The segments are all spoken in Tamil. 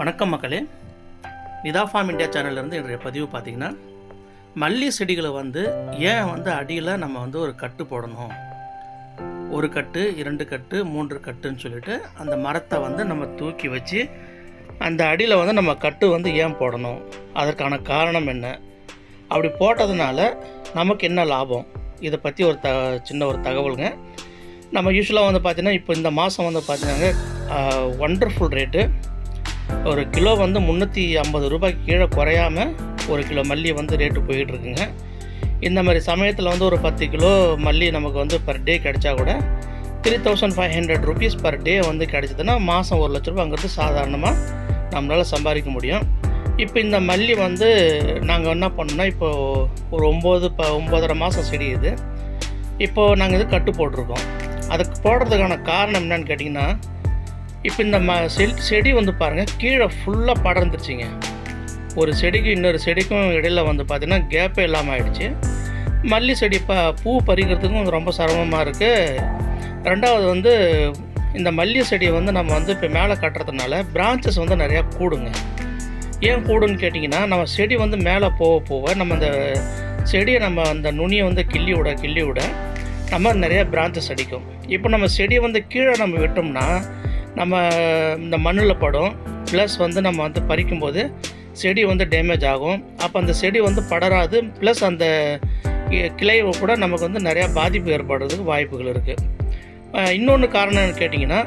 வணக்கம் மக்களே. நிதா ஃபார்ம் இந்தியா சேனல்லேருந்து இன்றைய பதிவு பார்த்திங்கன்னா மல்லி செடிகளை வந்து ஏன் வந்து அடியில் நம்ம வந்து ஒரு கட்டு போடணும்? ஒரு கட்டு இரண்டு கட்டு மூன்று கட்டுன்னு சொல்லிட்டு அந்த மரத்தை வந்து நம்ம தூக்கி வச்சு அந்த அடியில் வந்து நம்ம கட்டு வந்து ஏன் போடணும்? அதற்கான காரணம் என்ன? அப்படி போட்டதுனால நமக்கு என்ன லாபம்? இதை பற்றி ஒரு த சின்ன ஒரு தகவலுங்க. நம்ம யூஸ்வலாக வந்து பார்த்தீங்கன்னா இப்போ இந்த மாதம் வந்து பார்த்தீங்கன்னா ஒண்டர்ஃபுல் ரேட்டு ஒரு கிலோ வந்து முந்நூற்றி ஐம்பது ரூபாய்க்கு கீழே குறையாம ஒரு கிலோ மல்லி வந்து ரேட்டு போயிட்டுருக்குங்க. இந்த மாதிரி சமயத்தில் வந்து ஒரு பத்து கிலோ மல்லி நமக்கு வந்து பர் டே கிடைச்சா கூட three thousand five hundred rupees per day வந்து கிடச்சிதுன்னா மாதம் ஒரு லட்ச ரூபாங்கிறது சாதாரணமாக நம்மளால் சம்பாதிக்க முடியும். இப்போ இந்த மல்லி வந்து நாங்கள் என்ன பண்ணோம்னா இப்போது ஒரு ஒம்பது ப ஒம்பதரை மாதம் செடி இது. இப்போது நாங்கள் இது கட்டு போட்டிருக்கோம். அதுக்கு போடுறதுக்கான காரணம் என்னன்னு கேட்டிங்கன்னா இப்போ இந்த ம செடி வந்து பாருங்கள் கீழே ஃபுல்லாக படர்ந்துருச்சுங்க. ஒரு செடிக்கு இன்னொரு செடிக்கும் இடையில வந்து பார்த்திங்கன்னா கேப்பே இல்லாமல் ஆயிடுச்சு. மல்லி செடி ப பூ பறிக்கிறதுக்கும் ரொம்ப சிரமமாக இருக்குது ரெண்டாவது வந்து இந்த மல்லி செடியை வந்து நம்ம வந்து இப்போ மேலே கட்டுறதுனால பிரான்ச்சஸ் வந்து நிறையா கூடுங்க. ஏன் கூடுன்னு கேட்டிங்கன்னா நம்ம செடி வந்து மேலே போக போக நம்ம அந்த செடியை நம்ம அந்த நுனியை வந்து கிள்ளி விட கிள்ளி விட நம்ம நிறைய பிரான்ச்சஸ் அடிக்கும். இப்போ நம்ம செடியை வந்து கீழே நம்ம விட்டோம்னா நம்ம இந்த மண்ணில் படும். ப்ளஸ் வந்து நம்ம வந்து பறிக்கும்போது செடி வந்து டேமேஜ் ஆகும். அப்போ அந்த செடி வந்து படராது. ப்ளஸ் அந்த கிளையை கூட நமக்கு வந்து நிறையா பாதிப்பு ஏற்படுறதுக்கு வாய்ப்புகள் இருக்குது இன்னொன்று காரணம்னு கேட்டிங்கன்னா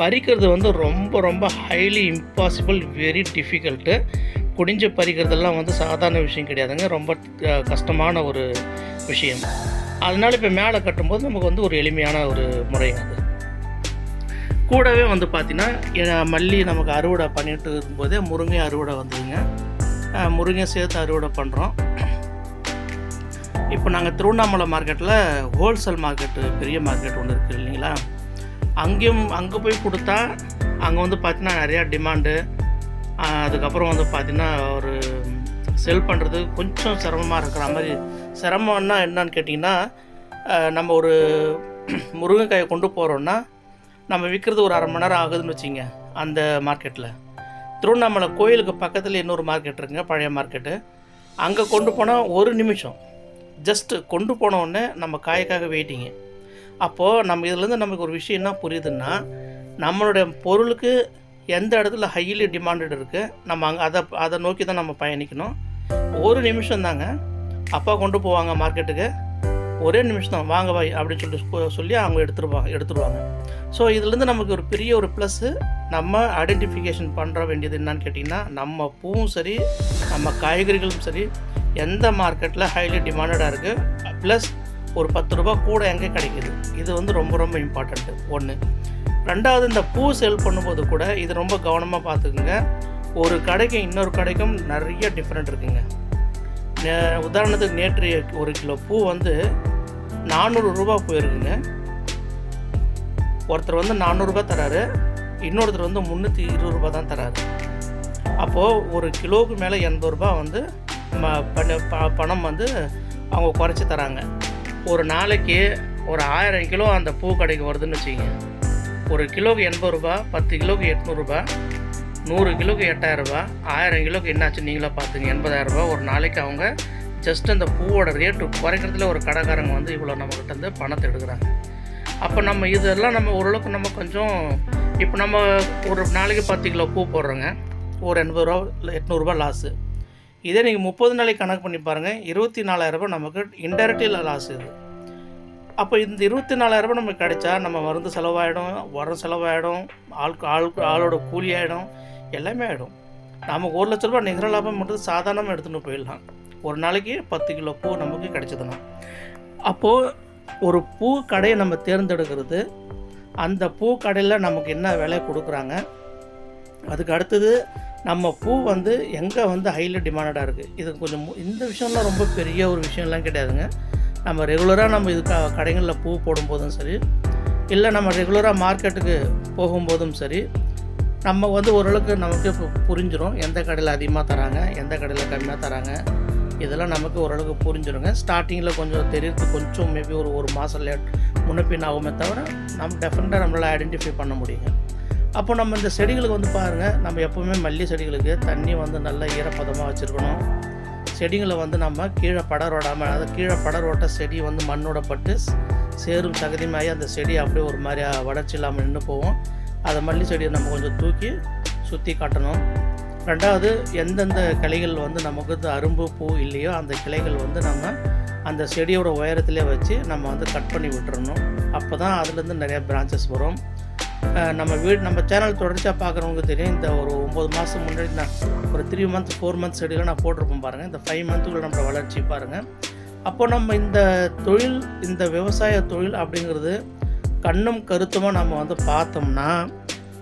பறிக்கிறது வந்து ரொம்ப ரொம்ப ஹைலி இம்பாசிபிள் வெரி டிஃபிகல்ட்டு குடிஞ்சு பறிக்கிறதெல்லாம் வந்து சாதாரண விஷயம் கிடையாதுங்க. ரொம்ப கஷ்டமான ஒரு விஷயம். அதனால் இப்போ மேலே கட்டும்போது நமக்கு வந்து ஒரு எளிமையான ஒரு முறை அது. கூடவே வந்து பார்த்தீங்கன்னா மல்லி நமக்கு அறுவடை பண்ணிட்டு இருக்கும்போதே முருங்கை அறுவடை வந்ததுங்க. முருங்கை சேர்த்து அறுவடை பண்ணுறோம் இப்போ நாங்கள் திருவண்ணாமலை மார்க்கெட்டில் ஹோல்சேல் மார்க்கெட்டு பெரிய மார்க்கெட் ஒன்று இருக்குது இல்லைங்களா? அங்கேயும் அங்கே போய் கொடுத்தா அங்கே வந்து பார்த்தீங்கன்னா நிறையா டிமாண்டு அதுக்கப்புறம் வந்து பார்த்திங்கன்னா ஒரு செல் பண்ணுறது கொஞ்சம் சிரமமாக இருக்கிற மாதிரி. சிரமம்னா என்னன்னு கேட்டிங்கன்னா நம்ம ஒரு முருங்கைக்காயை கொண்டு போகிறோன்னா நம்ம விற்கிறது ஒரு அரை மணி நேரம் ஆகுதுன்னு வச்சிங்க அந்த மார்க்கெட்டில் திருவண்ணாமலை கோயிலுக்கு பக்கத்தில் இன்னொரு மார்க்கெட் இருக்குங்க பழைய மார்க்கெட்டு அங்கே கொண்டு போனால் ஒரு நிமிஷம். ஜஸ்ட்டு கொண்டு போனோடனே நம்ம காய்க்காக வெயிட்டிங்க அப்போது நம்ம இதுலேருந்து நமக்கு ஒரு விஷயம் என்ன புரியுதுன்னா நம்மளுடைய பொருளுக்கு எந்த இடத்துல ஹைலி டிமாண்டட் இருக்குது நம்ம அங்கே அதை அதை நோக்கி தான் நம்ம பயணிக்கணும். ஒரு நிமிஷம் தாங்க அப்பா கொண்டு போவாங்க மார்க்கெட்டுக்கு ஒரே நிமிஷம் தான் வாங்க வாய் அப்படின்னு சொல்லிட்டு சொல்லி அவங்க எடுத்துருவாங்க எடுத்துருவாங்க. ஸோ இதுலேருந்து நமக்கு ஒரு பெரிய ஒரு ப்ளஸ்ஸு நம்ம ஐடென்டிஃபிகேஷன் பண்ணுற வேண்டியது என்னன்னு கேட்டிங்கன்னா நம்ம பூவும் சரி நம்ம காய்கறிகளும் சரி எந்த மார்க்கெட்டில் ஹைலி டிமாண்டடாக இருக்குது ப்ளஸ் ஒரு பத்து ரூபா கூட எங்கே கிடைக்கிது? இது வந்து ரொம்ப ரொம்ப இம்பார்ட்டண்ட்டு ஒன்று ரெண்டாவது இந்த பூ சேல் பண்ணும்போது கூட இது ரொம்ப கவனமாக பார்த்துக்குங்க. ஒரு கடைக்கும் இன்னொரு கடைக்கும் நிறைய டிஃப்ரெண்ட் இருக்குங்க. நே- உதாரணத்துக்கு நேற்று ஒரு கிலோ பூ வந்து நானூறு ரூபா போயிருக்குங்க. ஒருத்தர் வந்து நானூறுரூபா தராரு. இன்னொருத்தர் வந்து முந்நூற்றி இருபது ரூபா தான் தராரு. அப்போது ஒரு கிலோவுக்கு மேலே எண்பது ரூபா வந்து ம பண- ப- பணம் வந்து அவங்க குறைச்சி தராங்க. ஒரு நாளைக்கு ஒரு ஆயிரம் கிலோ அந்த பூ கடைக்கு வருதுன்னு வச்சுக்கோங்க. ஒரு கிலோவுக்கு எண்பது ரூபா பத்து கிலோவுக்கு எட்நூறுபா நூறு கிலோவுக்கு எட்டாயிரரூபா ஆயிரம் கிலோவுக்கு என்னாச்சு நீங்களே பார்த்துங்க எண்பதாயிரரூபா ஒரு நாளைக்கு அவங்க ஜஸ்ட் அந்த பூவோட ரேட்டு குறைக்கிறதுல ஒரு கடைக்காரங்க வந்து இவ்வளோ நம்மக்கிட்ட இருந்து பணத்தை எடுக்கிறாங்க. அப்போ நம்ம இதெல்லாம் நம்ம ஓரளவுக்கு நம்ம கொஞ்சம் இப்போ நம்ம ஒரு நாளைக்கு பத்து கிலோ பூ போடுறோங்க. ஒரு எண்பது ரூபா இல்லை எட்நூறுபா லாஸு இதே நீங்கள் முப்பது நாளைக்கு கணக்கு பண்ணி பாருங்கள் இருபத்தி நாலாயிரரூபா நமக்கு இன்டெரக்டில் லாஸ் இது. அப்போ இந்த இருபத்தி நாலாயிரரூபா நமக்கு கிடைச்சா நம்ம மருந்து செலவாயிடும் உரம் செலவாயிடும் ஆள் ஆள் ஆளோட கூலி ஆகிடும் எல்லாமே ஆகிடும் நமக்கு ஒரு லட்ச ரூபா நிகர லாபம் மட்டும் சாதாரணமாக எடுத்துகிட்டு போயிடலாம். ஒரு நாளைக்கு பத்து கிலோ பூ நமக்கு கிடைச்சதுன்னா அப்போது ஒரு பூ கடையை நம்ம தேர்ந்தெடுக்கிறது. அந்த பூ கடையில் நமக்கு என்ன விலை கொடுக்குறாங்க? அதுக்கு அடுத்தது நம்ம பூ வந்து எங்கே வந்து ஹைலி டிமாண்டடாக இருக்குது இது கொஞ்சம் இந்த விஷயம்லாம் ரொம்ப பெரிய ஒரு விஷயம்லாம் கிடையாதுங்க. நம்ம ரெகுலராக நம்ம இது கடைகளில் பூ போடும்போதும் சரி இல்லை நம்ம ரெகுலராக மார்க்கெட்டுக்கு போகும்போதும் சரி நம்ம வந்து ஓரளவுக்கு நமக்கு புரிஞ்சிடும் எந்த கடையில் அதிகமாக தராங்க? எந்த கடையில் கம்மியாக தராங்க? இதெல்லாம் நமக்கு ஓரளவுக்கு புரிஞ்சிடுங்க ஸ்டார்டிங்கில் கொஞ்சம் தெரியறது கொஞ்சம் மேபி ஒரு ஒரு மாதம் லேட் முன்ன ஆகுமே தவிர நம்ம டெஃபினட்டாக நம்மளால் ஐடென்டிஃபை பண்ண முடியுங்க. அப்போ நம்ம இந்த செடிகளுக்கு வந்து பாருங்கள் நம்ம எப்போவுமே மல்லி செடிகளுக்கு தண்ணி வந்து நல்ல ஈரப்பதமாக வச்சுருக்கணும். செடிகளை வந்து நம்ம கீழே படரோடாமல் அதாவது கீழே படரோட்ட செடி வந்து மண்ணோட பட்டு சேரும் சகதியுமாகி அந்த செடி அப்படியே ஒரு மாதிரி வளர்ச்சி இல்லாமல் நின்று போகும். அதை மல்லி செடியை நம்ம கொஞ்சம் தூக்கி சுற்றி காட்டணும். ரெண்டாவது எந்தெந்த கிளைகள் வந்து நமக்கு வந்து அரும்பு பூ இல்லையோ அந்த கிளைகள் வந்து நம்ம அந்த செடியோட உயரத்திலே வச்சு நம்ம வந்து கட் பண்ணி விட்டுறணும். அப்போ தான் அதுலேருந்து நிறையா பிரான்ச்சஸ் வரும். நம்ம வீடு நம்ம சேனல் தொடர்ச்சியாக பார்க்குறவங்களுக்கு தெரியும். இந்த ஒரு ஒம்பது மாதம் முன்னாடி நான் ஒரு த்ரீ மந்த் ஃபோர் மந்த் செடியில் நான் போட்டிருப்போம் பாருங்கள் இந்த ஃபைவ் மந்த்துக்குள்ள நம்ம வளர்ச்சி பாருங்கள் அப்போ நம்ம இந்த தொழில் இந்த விவசாய தொழில் அப்படிங்கிறது கண்ணும் கருத்துமாக நம்ம வந்து பார்த்தோம்னா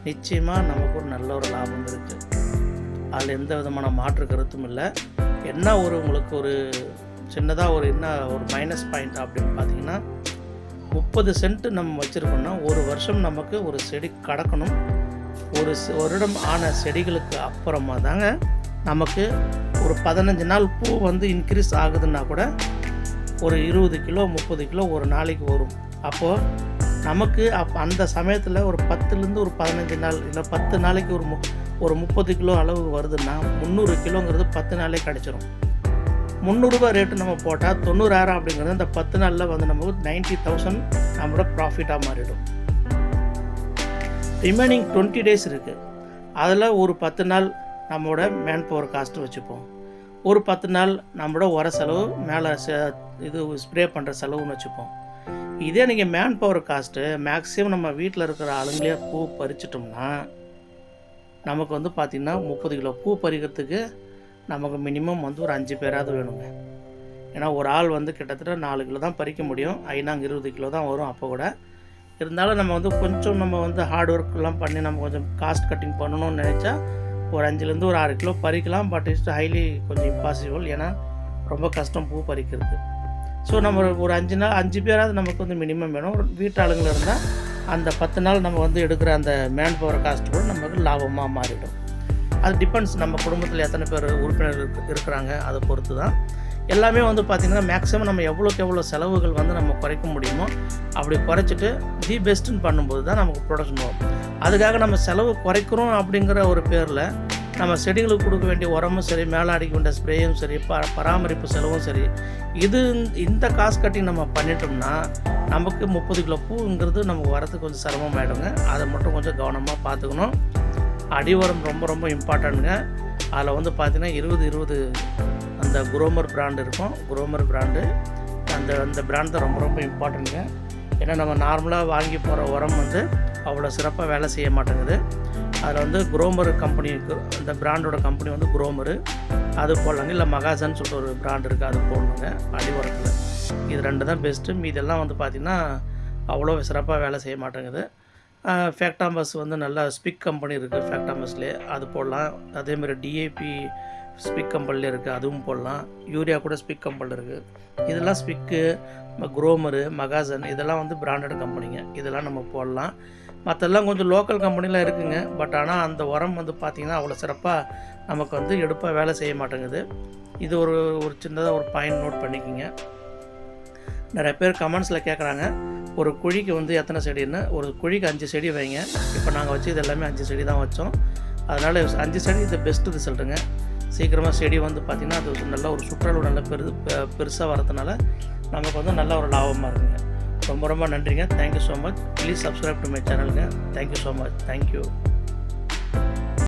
நிச்சயமாக நமக்கு ஒரு நல்ல ஒரு லாபம் இருக்குது அதில் எந்த விதமான மாற்று கருத்தும் இல்லை. என்ன ஒரு உங்களுக்கு ஒரு சின்னதாக ஒரு என்ன ஒரு மைனஸ் பாயிண்ட் அப்படின்னு பார்த்தீங்கன்னா முப்பது சென்ட் நம்ம வச்சுருக்கோம்னா ஒரு வருஷம் நமக்கு ஒரு செடி கடக்கணும். ஒரு வருடம் ஆன செடிகளுக்கு அப்புறமா தாங்க நமக்கு ஒரு பதினஞ்சு நாள் பூ வந்து இன்க்ரீஸ் ஆகுதுன்னா கூட ஒரு இருபது கிலோ முப்பது கிலோ ஒரு நாளைக்கு வரும். அப்போது நமக்கு அப் அந்த சமயத்தில் ஒரு பத்துலேருந்து ஒரு பதினஞ்சு நாள் இல்லை பத்து நாளைக்கு ஒரு மு ஒரு முப்பது கிலோ அளவு வருதுன்னா முந்நூறு கிலோங்கிறது பத்து நாளே கிடச்சிரும். முந்நூறுரூபா ரேட்டு நம்ம போட்டால் தொண்ணூறாயிரம் அப்படிங்கிறது அந்த பத்து நாளில் வந்து நமக்கு நைன்ட்டி தௌசண்ட் நம்மளோட ப்ராஃபிட்டாக மாறிடும். ரிமைனிங் டுவெண்ட்டி டேஸ் இருக்குது அதில் ஒரு பத்து நாள் நம்மளோட மேன் பவர் காஸ்ட்டு வச்சுப்போம். ஒரு பத்து நாள் நம்மளோட உர செலவு மேலே இது ஸ்ப்ரே பண்ணுற செலவுன்னு வச்சுப்போம். இதே நீங்கள் மேன் பவர் காஸ்ட்டு மேக்ஸிமம் நம்ம வீட்டில் இருக்கிற ஆளுங்களே பூ பறிச்சிட்டோம்னா நமக்கு வந்து பார்த்திங்கன்னா முப்பது கிலோ பூ பறிக்கிறதுக்கு நமக்கு மினிமம் வந்து ஒரு அஞ்சு பேராவது வேணுங்க. ஏன்னா ஒரு ஆள் வந்து கிட்டத்தட்ட நாலு கிலோ தான் பறிக்க முடியும். ஐநாங்க இருபது கிலோ தான் வரும் அப்போ கூட. இருந்தாலும் நம்ம வந்து கொஞ்சம் நம்ம வந்து ஹார்ட் ஒர்க்லாம் பண்ணி நம்ம கொஞ்சம் காஸ்ட் கட்டிங் பண்ணணும்னு நினச்சா ஒரு அஞ்சுலேருந்து ஒரு ஆறு கிலோ பறிக்கலாம். பட் இட்ஸ் ஹைலி கொஞ்சம் இம்பாசிபிள் ஏன்னா ரொம்ப கஷ்டம் பூ பறிக்கிறது. ஸோ நம்ம ஒரு- அஞ்சு நாள் அஞ்சு பேராவது நமக்கு வந்து மினிமம் வேணும். ஒரு ஆளுங்களை இருந்தால் அந்த பத்து நாள் நம்ம வந்து எடுக்கிற அந்த மேன் பவர் காஸ்ட் கூட நமக்கு லாபமாக மாறிடும். அது டிபெண்ட்ஸ் நம்ம குடும்பத்தில் எத்தனை பேர் உறுப்பினர் இருக்கிறாங்க அதை பொறுத்து தான் எல்லாமே வந்து பார்த்திங்கன்னா மேக்ஸிமம் நம்ம எவ்வளோக்கு எவ்வளோ செலவுகள் வந்து நம்ம குறைக்க முடியுமோ அப்படி குறைச்சிட்டு தி பெஸ்ட்டுன்னு பண்ணும்போது தான் நமக்கு ப்ரொடக்ஷன் வரும். அதுக்காக நம்ம செலவு குறைக்கிறோம் அப்படிங்கிற ஒரு பேரில் நம்ம செடிகளுக்கு கொடுக்க வேண்டிய உரமும் சரி மேலே அடிக்க வேண்டிய ஸ்ப்ரேயும் சரி ப பராமரிப்பு செலவும் சரி இது இந்த காசு கட்டி நம்ம பண்ணிட்டோம்னா நமக்கு முப்பது கிலோ பூங்கிறது நமக்கு வரதுக்கு கொஞ்சம் சிரமமாயிடுங்க. அதை மட்டும் கொஞ்சம் கவனமாக பார்த்துக்கணும். அடி உரம் ரொம்ப ரொம்ப இம்பார்ட்டண்ட்டுங்க அதில் வந்து பார்த்திங்கன்னா இருபது இருபது அந்த குரோமர் பிராண்டு இருக்கும். குரோமர் பிராண்டு அந்த அந்த பிராண்ட் தான் ரொம்ப ரொம்ப இம்பார்ட்டண்ட்டுங்க ஏன்னா நம்ம நார்மலாக வாங்கி போகிற உரம் வந்து அவ்வளோ சிறப்பாக வேலை செய்ய மாட்டேங்குது. அதில் வந்து குரோமர் கம்பெனி இருக்குது அந்த பிராண்டோட கம்பெனி வந்து குரோமரு. அது போடலாங்க. இல்லை மகாசன் சொல்லிட்டு ஒரு பிராண்ட் இருக்குது அது போடணுங்க. அடி உரத்தில் இது ரெண்டு தான் பெஸ்ட்டு மீதெல்லாம் வந்து பார்த்திங்கன்னா அவ்வளோ சிறப்பாக வேலை செய்ய மாட்டேங்குது. ஃபேக்டாம்பஸ் வந்து நல்லா ஸ்பிக் கம்பெனி இருக்குது ஃபேக்டாம்பஸ்லேயே அது போடலாம். அதேமாதிரி டிஏபி ஸ்பிக் கம்பெனியில் இருக்குது அதுவும் போடலாம். யூரியா கூட ஸ்பிக் கம்பெனியில் இருக்குது இதெல்லாம் ஸ்பிக்கு குரோமரு மகாசன் இதெல்லாம் வந்து பிராண்டட் கம்பெனிங்க இதெல்லாம் நம்ம போடலாம். மற்றெல்லாம் கொஞ்சம் லோக்கல் கம்பெனிலாம் இருக்குங்க. பட் ஆனால் அந்த உரம் வந்து பார்த்திங்கன்னா அவ்வளோ சிறப்பாக நமக்கு வந்து எடுப்பாக வேலை செய்ய மாட்டேங்குது. இது ஒரு ஒரு சின்னதாக ஒரு பாயிண்ட் நோட் பண்ணிக்கோங்க. நிறைய பேர் கமெண்ட்ஸில் கேட்குறாங்க ஒரு குழிக்கு வந்து எத்தனை செடின்னு. ஒரு குழிக்கு அஞ்சு செடி வைங்க. இப்போ நாங்கள் வச்சு இது எல்லாமே அஞ்சு செடி தான் வச்சோம். அதனால் அஞ்சு செடி இது பெஸ்ட்டு ரிசல்ட்டுங்க சீக்கிரமாக செடி வந்து பார்த்திங்கன்னா அது நல்ல ஒரு சுற்றளவு நல்ல பெரு பெருசாக வரதுனால நமக்கு வந்து நல்ல ஒரு லாபமாக இருக்குங்க. ரொம்ப ரொம்ப நன்றிங்க. Thank you so much please subscribe to my சேனலுங்க thank you so much thank you